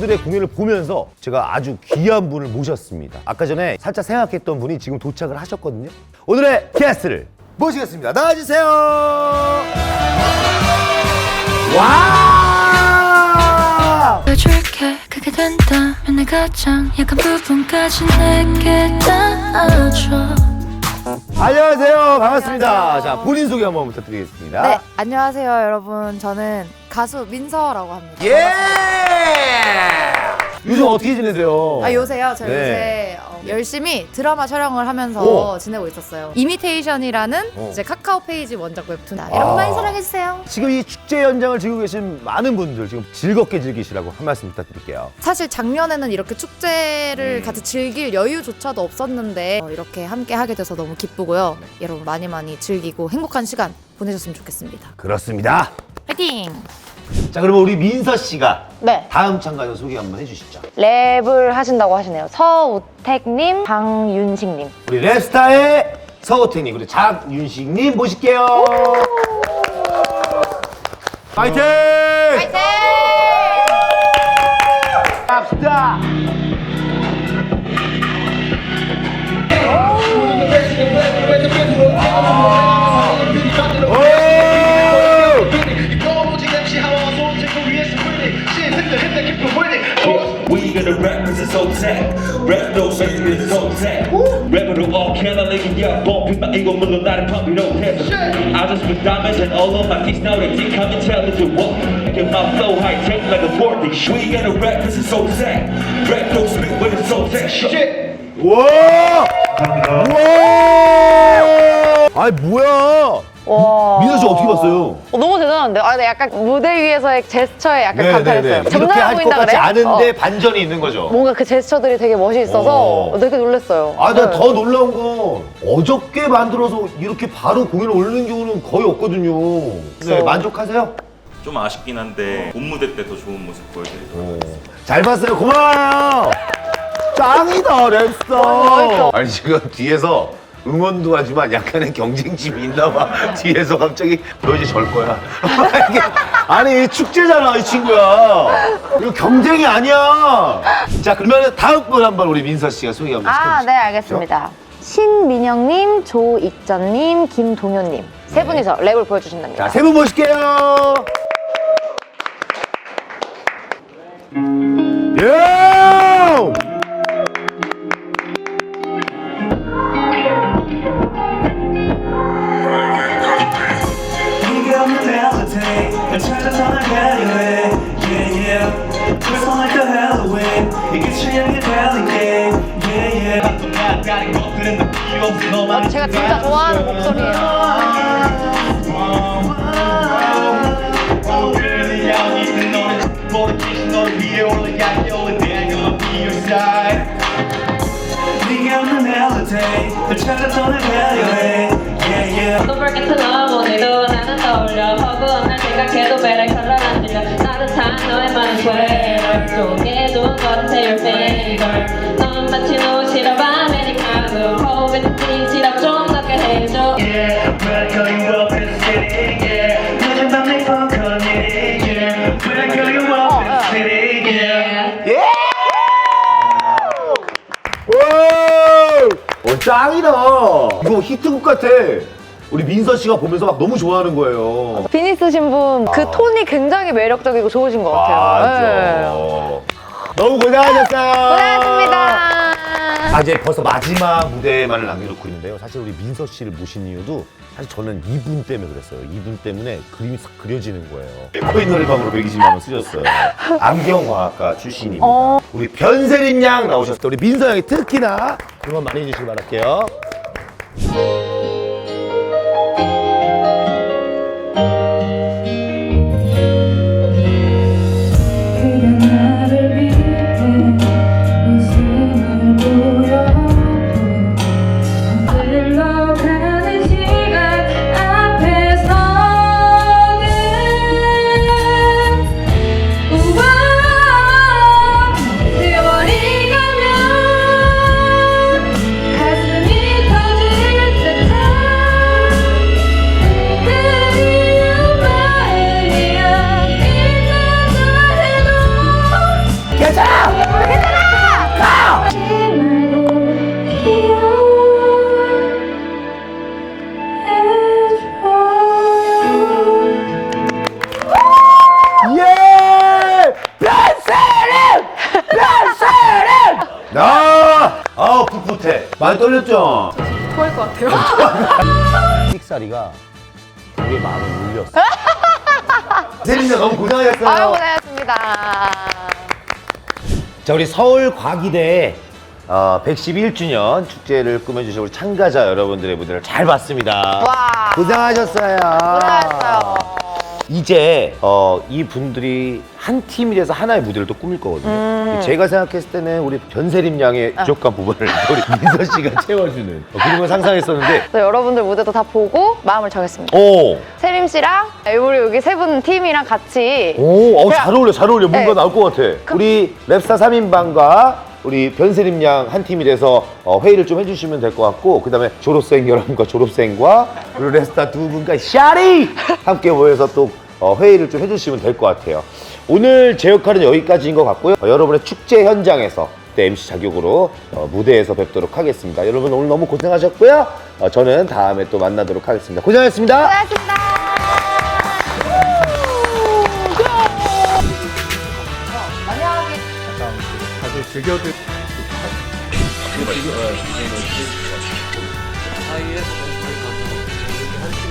여러분들의 공연을 보면서 제가 아주 귀한 분을 모셨습니다. 아까 전에 살짝 생각했던 분이 지금 도착을 하셨거든요. 오늘의 게스트를 모시겠습니다. 나와주세요. 와! 줄게 그게 된다면 내 가장 약한 부분까지 내게 닿아줘 안녕하세요. 반갑습니다. 자, 본인 소개 한번 부탁드리겠습니다. 네, 안녕하세요, 여러분. 저는 가수 민서라고 합니다. 예! 요즘 어떻게 지내세요? 아, 요새요? 제가 네. 요새 어, 열심히 드라마 촬영을 하면서 오. 지내고 있었어요. 이미테이션이라는 오. 이제 카카오 페이지 원작 웹툰. 아. 여러분 많이 사랑해주세요. 지금 이 축제 현장을 즐기고 계신 많은 분들 지금 즐겁게 즐기시라고 한 말씀 부탁드릴게요. 사실 작년에는 이렇게 축제를 음. 같이 즐길 여유조차도 없었는데 어, 이렇게 함께 하게 돼서 너무 기쁘고요. 여러분 많이 많이 즐기고 행복한 시간 보내셨으면 좋겠습니다. 그렇습니다. 화이팅! 자, 그러면 우리 민서 씨가 네. 다음 참가자 소개 한번 해주시죠. 랩을 하신다고 하시네요. 서우택님, 강윤식님. 우리 랩스타의 서호태님 그리고 장윤식님 모실게요. 파이팅! 파이팅! nigga, the rap is so tech. Rap those niggas is so tech. Rapper to all killer nigga, yeah, bump in my ego, middle line, You don't care. I just put diamonds and all on my teeth, now they come and tell me to walk. Get my flow high tech like a board. We got the rap, this is so tech. Rap don't spit when it's so tech. Shit! Whoa! Whoa! 아이 뭐야? 와. 민서 씨 어떻게 봤어요? 어, 너무 대단한데? 아, 근데 약간 무대 위에서의 제스처에 약간 감탄했어요. 이렇게 할 것 보인다 같지 그래? 않은데 어, 반전이 있는 거죠. 뭔가 그 제스처들이 되게 멋있어서 어. 되게 놀랐어요. 아, 나 네. 더 놀라운 건 어저께 만들어서 이렇게 바로 공연을 올리는 경우는 거의 없거든요. 네, 그래서- 만족하세요? 좀 아쉽긴 한데 본 무대 때 더 좋은 모습 보여드리도록 잘 봤어요. 고마워요. 짱이다, 랩스터. 아니, 지금 뒤에서 응원도 하지만 약간의 경쟁심이 있나 봐. 뒤에서 갑자기 너 이제 절 거야. 아니, 축제잖아, 이 친구야. 이거 경쟁이 아니야. 자, 그러면 다음 분 한번 우리 민서 씨가 소개 한번 아, 시켜주시죠. 네, 알겠습니다. 신민영님, 조익전님, 김동현님. 세 분이서 랩을 보여주신답니다. 자, 세 분 모실게요. 요! 어 어, 제가 진짜 좋아하는 목소리예요. Oh to love 오늘도 나는 떠올려 허구한 날 생각해도 매력 설레는 들려 따뜻한 너의 많은 sweater 속에도 것 같아 your favorite 짱이다. 이거 히트곡 같아. 우리 민서 씨가 보면서 막 너무 좋아하는 거예요. 비니 쓰신 분, 그 아. 톤이 굉장히 매력적이고 좋으신 것 같아요. 맞아. 네. 너무 고생하셨어요. 고생하셨습니다. 아, 이제 벌써 마지막 무대만을 남겨놓고 있는데요. 사실 우리 민서 씨를 모신 이유도 사실 저는 이분 때문에 그랬어요. 이분 때문에 그림이 싹 그려지는 거예요. 코인 노래방으로 120만 원 쓰셨어요. 안경과학과 출신입니다. 어. 우리 변세림 양 나오셨을 때 우리 민서 양이 특히나 응원 많이 해주시기 바랄게요. 많이 떨렸죠? 토할 것 같아요. 삑사리가 우리의 마음을 울렸어. 세린이 너무 고생하셨어요. 아유, 고생하셨습니다. 자 우리 서울 과기대 어, 111주년 축제를 꾸며주신 우리 참가자 여러분들의 무대를 잘 봤습니다. 와. 고생하셨어요. 고생하셨어요. 이제 어, 이 분들이 한 팀이 돼서 하나의 무대를 또 꾸밀 거거든요. 음. 제가 생각했을 때는 우리 변세림 양의 아. 부족한 부분을 우리 민서 씨가 채워주는 어, 그런 걸 상상했었는데, 그래서 여러분들 무대도 다 보고 마음을 정했습니다. 오, 세림 씨랑 우리 여기 세 분 팀이랑 같이 오, 어, 잘 어울려, 잘 어울려. 뭔가 네. 나올 것 같아. 우리 랩스타 3인방과 우리 변세림 양 한 팀이 돼서 어, 회의를 좀 해주시면 될 것 같고, 그 다음에 졸업생 여러분과 졸업생과 그리고 랩스타 두 분과 샤리 함께 모여서 또 어, 회의를 좀 해주시면 될 것 같아요. 오늘 제 역할은 여기까지인 것 같고요. 어, 여러분의 축제 현장에서 때 MC 자격으로 어, 무대에서 뵙도록 하겠습니다. 여러분 오늘 너무 고생하셨고요. 어, 저는 다음에 또 만나도록 하겠습니다. 고생하셨습니다. 고